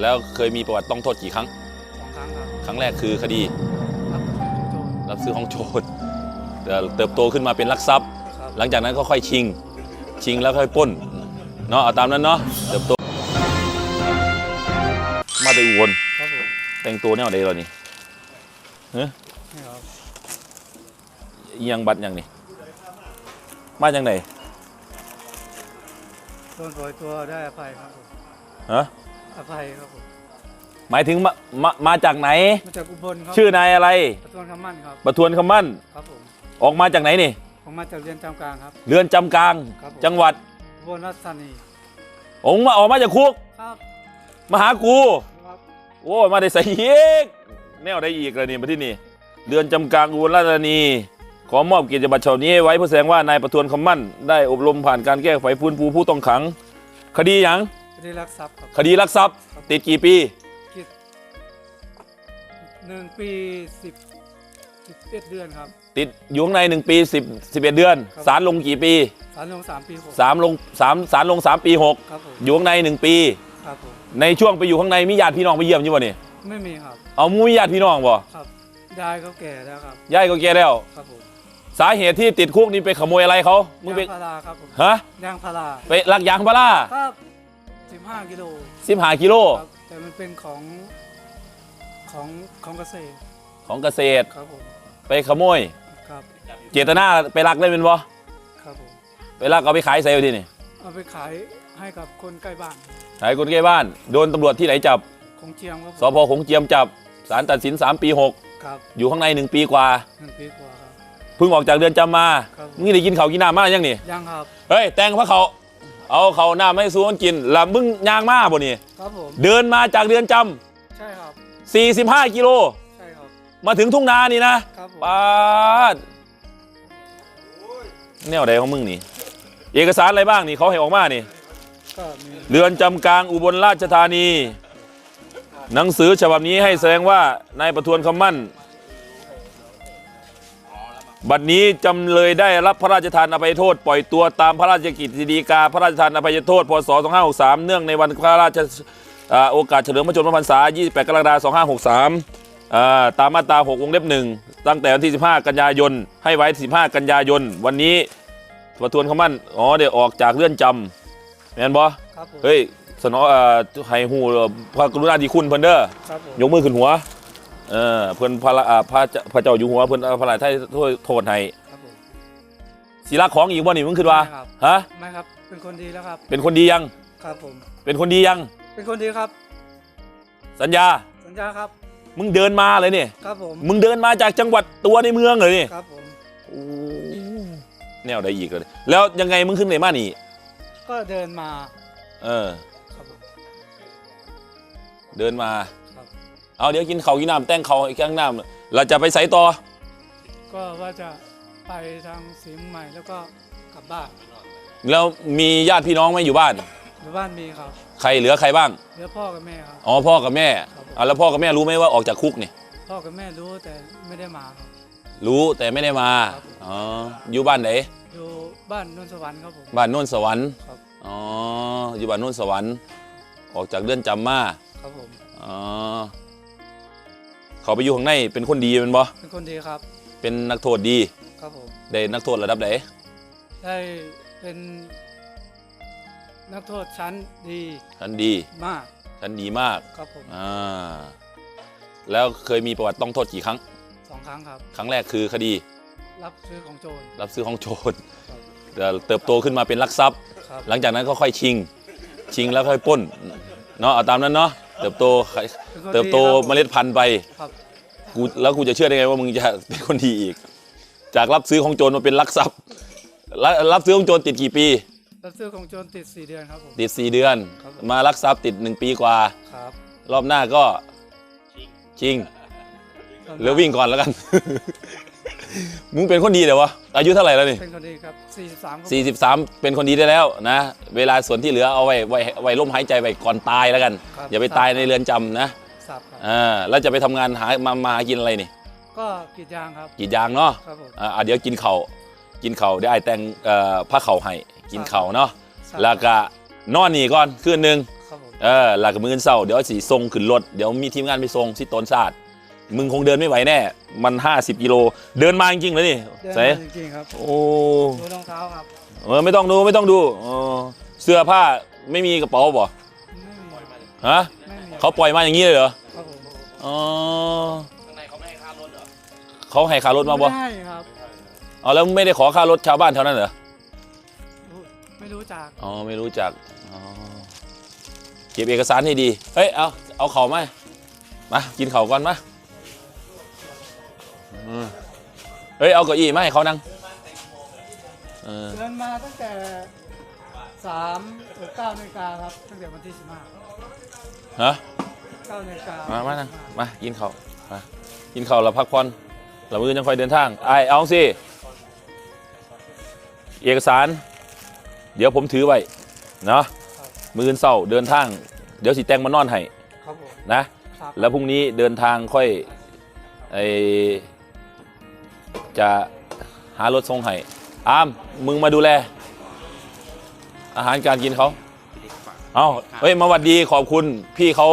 แล้วเคยมีประวัติต้องโทษกี่ครั้ง สองครั้งครับ ครั้งแรกคือคดีรับซื้อของโจรรับซื้อของโจรเอ่อเติบโตขึ้นมาเป็นลักทรัพย์ ครับหลังจากนั้นก็ค่อยชิง ชิงแล้วค่อยปล้น เนาะเอาตามนั้นเนาะเติบโต มาแต่อุบลครับผมแต่งตัวแนวใดเรานี่เฮ้ยนี่ครับอิหยังบัตรยังนี่ มาจากไหนโดนปล่อยตัวได้อภัยครับผมฮะ อภัยครับผมหมายถึงมามามาจากไหน มาจากอุบลครับชื่อนายอะไรประทวนคำมั่นครับประทวนคำมั่น ครับผมออกมาจากไหนนี่ ผมมาจากเรียนจำกลางครับ เรือนจำกลาง ครับผม จังหวัดอุบลราชธานีองมาออกมาจากคุกครับมาหากู ครับ โอ้ยมาได้ใส่อีกแนวได้อีกเลยนี่มาที่นี่เรือนจำกลางอุบลราชธานี ขอมอบเกียรติบัตรฉบับนี้ให้ไว้เพื่อแสดงว่านายประทวนคำมั่น ได้อบรมผ่านการแก้ไขฟื้นฟูผู้ต้องขัง คดีหยังค ดีลักทรัพย์ครับคดีลักทรัพย์ ติดกี่ปี คิดหนึ่งปีสิบสิบเอ็ดเดือนครับ ติดอยู่ข้างในหนึ่งปีสิบสิบเอ็ดเดือนครับ ศาลลงกี่ปีสารลงสามปีหกสามลงสามศาลลงสามปีหกครับผมอยู่ข้างในหนึ่งปี ครับผมในช่วงไปอยู่ข้างในมีญาติพี่น้องไปเยี่ยมอยู่บ่นี่ไม่มีครับเอามูมีญาติพี่น้องบ่ครับยายเขาแก่แล้วครับ ยายก็แก่แล้ว ครับผมสาเหตุที่ติดคุกนี่ไปขโมยอะไรเขามึงไปยางพาราครับผมฮะยางพาราไปลักยางพาราครับ สิบห้ากิโลสิบห้ากิโลครับแต่มันเป็นของของของเกษตรของเกษตรครับผมไปขโมย ครับเจตนาไปลักได้เป็นบ่ครับผมไปลักเอาไปขายใส่ไว้ที่นี่เอาไปขายให้กับคนใกล้บ้านขายคนใกล้บ้าน โดนตำรวจที่ไหนจับของเจียมครับผมสพขงเจียมจับศาลตัดสิน 3 ปีครับ6อยู่ข้างใน 1 ปีกว่าหนึ่งปีกว่าครับ เพิ่งออกจากเรือนจำมาครับมึงได้กินข้าวกินน้ำมายังนี่ ยังครับ เฮ้ย แต่งพระเขา เอาเขาวหน้าไม่สู้มันกินแล้วมึงยางมาบ่นี่ครับผม เดินมาจากเรือนจใช่ครับำ45กิโลใช่ครับ มาถึงทุ่งนานี่นะครับผม ปาดแนวใดของมึงนี่ เอกสารอะไรบ้างนี่เขาให้ออกมานี่ ก็มีเรือนจำกลางอุบลราชธานี หนังสือฉบับนี้ให้แสดงว่านายประทวนคำมั่น บัดนี้จำเลยได้รับพระราชทานอภัยโทษ ปล่อยตัวตามพระราชกิจสีกา พระราชทานอภัยโทษ พศ 2563 เนื่องในวันพระราชอ่าโอกาสเฉลิมพระชนมพรรษา 28 กรกฎาคม 2563อ่าตามมาตรา 6 วงเล็บหนึ่งตั้งแต่วันที่ 15 กันยายน ให้ไว้ 15 กันยายน วันนี้ประทวนคำมั่น อ๋อ เดี๋ยวออกจากเรือนจำแม่นบ่ครับผมเฮ้ย สนอเอ่อไห้หูพระกรุณาธิคุณเพิ่นเด้อครับผมยกมือขึ้นหัว เออเพิ่นพระละอ่าพระเจ้าพระเจ้าอยู่หัวเพิ่นเอาพระราชทานโทษโทษให้ครับผมศิลาของอีกบ่นี่มึงคิดว่าไม่ครับฮะไม่ครับ เป็นคนดีแล้วครับ เป็นคนดียัง ครับผม เป็นคนดียัง เป็นคนดีครับ สัญญา สัญญาครับ มึงเดินมาเลยนี่ครับผมมึงเดินมาจากจังหวัดตัวในเมืองเลยนี่ครับผม โอ้แนวใดอีกเลยแล้วยังไงมึงขึ้นไหนมานี่ก็เดินมา เออ ครับผม เดินมาครับ เอาเดี๋ยวกินเขาวกินน้ำแต่งเขาวแกงน้ำเราจะไปใส่ต่อก็ว่าจะไปทางสีเมืองใหม่แล้วก็กลับบ้านแล้วมีญาติพี่น้องไหมอยู่บ้านอยู่บ้านมีครับใครเหลือใครบ้างเหลือพ่อกับแม่ครับ อ๋อพ่อกับแม่ครับผมอะแล้วพ่อกับแม่รู้ไหมว่าออกจากคุกนี่พ่อกับแม่รู้แต่ไม่ได้มาครับ รู้แต่ไม่ได้มาครับผมอ๋ออยู่บ้านไหนอยู่บ้านนนทสวรรค์ครับผม บ้านโน่นสวรรค์ครับ อ๋ออยู่บ้านโน่นสวรรค์ ออกจากเรือนจำมาครับผม อ๋อ เขาไปอยู่ข้างในเป็นคนดีเป็นบ่เป็นคนดีครับ เป็นนักโทษดีครับผมได้นักโทษระดับไหนได้เป็นนักโทษชั้นดีชั้นดีมากชั้นดีมากครับผมอ่าแล้วเคยมีประวัติต้องโทษกี่ครั้งสองครั้งครับ ครั้งแรกคือคดี รับซื้อของโจรรับซื้อของโจรครับเอ่อเติบโตขึ้นมาเป็นลักทรัพย์ครับหลังจากนั้นก็ค่อยชิง ชิงแล้วค่อยปล้นเนาะเอาตามนั้นเนาะ เติบโตป็นคนเติบโตดีครับเมล็ดพันธุ์ไปครับกูแล้วกูจะเชื่อได้ไงว่ามึงจะเป็นคนดีอีก จากรับซื้อของโจรมาเป็นลักทรัพย์รับรับซื้อของโจรติดกี่ปี รับซื้อของโจรติดสี่เดือนครับผมติด 4 เดือนครับผมมาลักทรัพย์ติด 1 ปีกว่า ครับ รอบหน้าก็ชิงแล้ววิ่งก่อนแล้วกัน มึงเป็นคนดีเดี๋ยววะ อายุเท่าไหร่แล้วนี่เป็นคนดีครับ43ครับ43 เป็นคนดีได้แล้วนะ เวลาส่วนที่เหลือเอาไว้ไว้ไว้ล่มหายใจไว้ก่อนตายแล้วกันครับอย่าไปตายในเรือนจำนะสับครับอ่าแล้วจะไปทำงานหามามาหากินอะไรนี่ก็กรีดยางครับกรีดยางเนาะครับผมอ่าอะเดี๋ยวกินเขาวกินเขาวเดี๋ยวไอ้ายแต่งเอ่อผ้าเขาวให้กินเขาวเนาะสับแล้วก็นอนนี่ก่อนคืนหนึ่งครับผม เออหลักมือเศร้าเดี๋ยวสีทรงขึ้นรถ เดี๋ยวมีทีมงานไปส่งที่ต้นศาสตร์ มึงคงเดินไม่ไหวแน่ มัน 50กิโล เดินมาจริงๆเลยนี่เดินใส่มาจริงๆครับโอ้ดูรองเท้าครับเออไม่ต้องดูไม่ต้องดูเออเสื้อผ้าไม่มีกระเป๋าบ่ไม่มีฮะไม่มีเขาปล่อยมาอย่างนี้เลยเหรอครับผมอ๋อเขาให้ค่ารถมาบ่ไม่ได้ครับ เอาแล้วไม่ได้ขอค่ารถชาวบ้านแถวนั้นเหรอรู้ไม่รู้จัก อ๋อไม่รู้จักอ๋อเก็บเอกสารให้ดี เฮ้ยเอาเอาเข่ามามากินเข่าวก่อนมา อืมเฮ้ยเอาเก้าอี้มาให้เขานั่งเออเดินมาตั้งแต่สามหรือเก้านาฬิกาครับตั้งแต่วันที่สิบห้าฮะเก้านาฬิกามา มามานั่งมากินข้าวมากินข้าวแล้วพักผ่อนเรามือยังค่อยเดินทางไอายเอาสิเอกสาร เดี๋ยวผมถือไว้เนาะมืออนเศร้าเดินทาง เดี๋ยวสิแตงมานอนให้ครับผมนะ ครับแล้วพรุ่งนี้เดินทางค่อยไอ จะหารถส่งให้อามมึงมาดูแล อาหารการกินเขาเอาเฮ้ยมาหวัดดีขอบคุณพี่เขา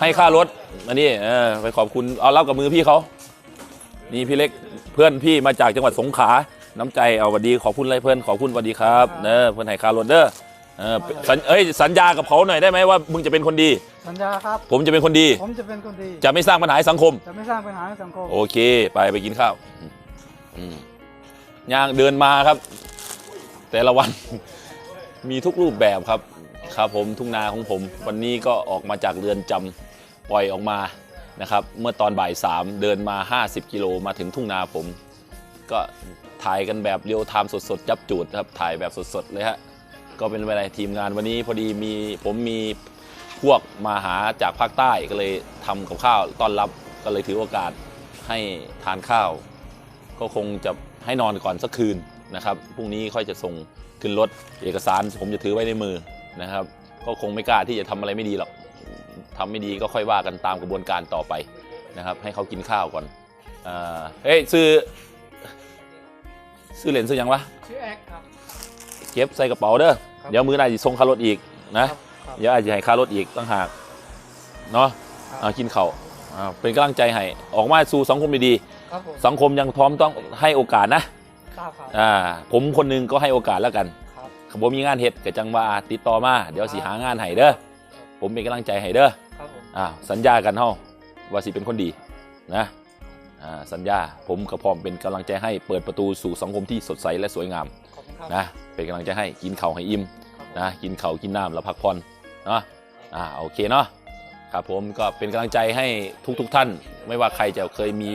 ให้ค่ารถอันนี้เออไปขอบคุณเอารับกับมือพี่เขานี่พี่เล็กเพื่อนพี่มาจากจังหวัดสงขลาน้ำใจเอาหวัดดีขอบคุณอะไรเพื่อนขอบคุณหวัดดีครับเนอเพื่อนให้ค่ารถเด้อเออสัญเอ้ยสัญญากับเขาหน่อยได้ไหมว่ามึงจะเป็นคนดี สัญญาครับ ผมจะเป็นคนดี ผมจะเป็นคนดี จะไม่สร้างปัญหาให้สังคม จะไม่สร้างปัญหาให้สังคม โอเค ไปไปกินข้าวอืม ย่างเดินมาครับ แต่ละวัน มีทุกรูปแบบครับ ครับผมทุ่งนาของผม วันนี้ก็ออกมาจากเรือนจำปล่อยออกมานะครับ เมื่อตอนบ่ายสามเดินมา 50 กิโลมาถึงทุ่งนาผม ก็ถ่ายกันแบบเรียวไทม์สดๆจับจูดครับ ถ่ายแบบสดๆเลยฮะก็เป็นเวลาทีมงานวันนี้พอดีมีผมมีพวกมาหาจากภาคใต้ก็เลยทำกับข้าวต้อนรับก็เลยถือโอกาสให้ทานข้าว ก็คงจะให้นอนก่อนสักคืนนะครับพรุ่งนี้ค่อยจะส่งขึ้นรถเอกสารผมจะถือไว้ในมือนะครับ ก็คงไม่กล้าที่จะทำอะไรไม่ดีหรอกทำไม่ดีก็ค่อยว่ากันตามกระบวนการต่อไปนะครับ ให้เขากินข้าวก่อนอ่าเฮ้ยซื้อซื้อเหรียญซื้อหยังวะชื่อแอคครับเก็บใส่กระเป๋าเด้อครับเดี๋ยวมือหนายจะส่งค่ารถอีกนะครับเดี๋ยวอาจจะให้ค่ารถอีกตั้งหากเนาะครับอ่ากินเขาวอ่าเป็นกำลังใจให้ออกมาสู่สังคมดี ครับผมๆสังคมยังพร้อมต้องให้โอกาสนะทราบครับอ่าผมคนหนึงก็ให้โอกาสแล้วกันครับ ผมมีงานเฮ็ดกับจังว่าติดต่อมาเดี๋ยวสิหางานให้เด้อผมเป็นกำลังใจให้เด้อครับผมอ่าสัญญากันเฮาว่าสิเป็นคนดีนะอ่าสัญญาผมก็พร้อมเป็นกำลังใจให้เปิดประตูสู่สังคมที่สดใสและสวยงามขอบคุณครับนะเป็นกำลังใจให้กินข้าวให้อิ่ม ครับผม นะกินเขาวกินน้ำแล้วพักผ่อนเนาะอ่าโอเคเนาะครับผมก็เป็นกำลังใจให้ทุกๆทท่าน ไม่ว่าใครจะเคยมี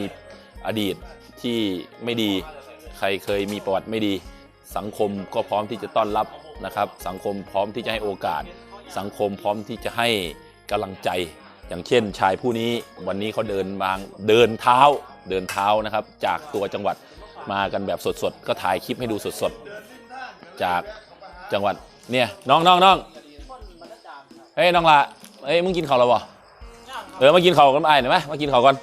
อดีตที่ไม่ดี ใครเคยมีประวัติไม่ดี สังคมก็พร้อมที่จะต้อนรับนะครับ สังคมพร้อมที่จะให้โอกาส สังคมพร้อมที่จะให้กำลังใจ อย่างเช่น ชายผู้นี้วันนี้เขาเดินบางเดินเท้าเดินเท้านะครับ จากตัวจังหวัดมากันแบบสดๆ ก็ถ่ายคลิปให้ดูสดๆ จากจังหวัดเนี่ยน้องน้องน้องเฮ้ยน้องละเฮ้ยมึงกินข้าวแล้วบ่เออมากินข้าวกันไอ้หน่อยไหมมากินข้าวก่อน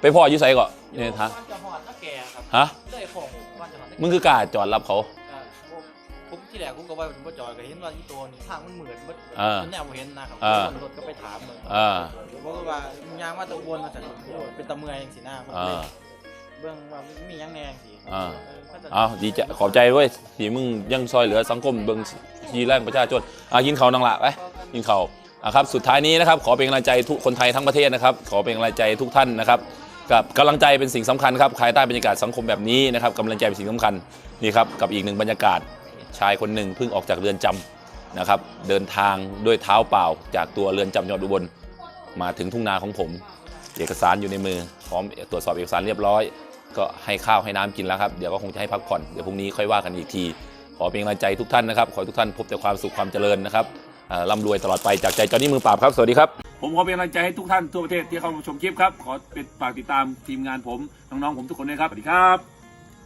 ไปพ่ออยู่ไสก่อน อยู่ในทางมันจะหอดถ้าแก่ครับฮะเลยของมันจะหอดถ้ามึงคือกล้าจอดรับเขา อ่าผมผมที่แรกผมก็ว่าผมบ่จอยก็เห็นว่าอีตัวนี้ทางมันเหมือนมันอ่าแนวบ่เห็นนะครับอ่าคนรถก็ไปถามมึงอ่าผมก็ว่ามึงยางมาตะวนมาจากเป็นตะเมื่อยจังสีหน้าผมอ่าเลยเบื้องว่ามีหยังแนงสิอ่าเออ ก็จะเอาดีใจขอบใจเว้ยที่มึงยังซอยเหลือสังคมเบิ่งทีแรงประชาชนอะกินข้าวนังละไปกินข้าวอะครับสุดท้ายนี้นะครับขอเป็นกำลังใจทุกคนไทยทั้งประเทศนะครับ ขอเป็นกำลังใจทุกท่านนะครับ กับกำลังใจเป็นสิ่งสำคัญครับภายใต้บรรยากาศสังคมแบบนี้นะครับกำลังใจเป็นสิ่งสำคัญนี่ครับกับอีกหนึ่งบรรยากาศชายคนหนึ่งเพิ่งออกจากเรือนจำนะครับเดินทางด้วยเท้าเปล่า จากตัวเรือนจำจังหวัดอุบลมาถึงทุ่งนาของผม เอกสารอยู่ในมือ พร้อมตรวจสอบเอกสารเรียบร้อย ก็ให้ข้าวให้น้ำกินแล้วครับเดี๋ยวก็คงจะให้พักผ่อนเดี๋ยวพรุ่งนี้ค่อยว่ากันอีกที ขอเป็นกำลังใจทุกท่านนะครับ ขอให้ทุกท่านพบแต่ความสุขความเจริญนะครับ ร่ำรวยตลอดไปจากใจจอนนี่มือปราบครับ สวัสดีครับ ผมขอเป็นกำลังใจให้ทุกท่านทั่วประเทศที่เข้ามาชมคลิปครับ ขอเป็นฝากติดตามทีมงานผม น้องๆผมทุกคนด้วยครับ สวัสดีครับ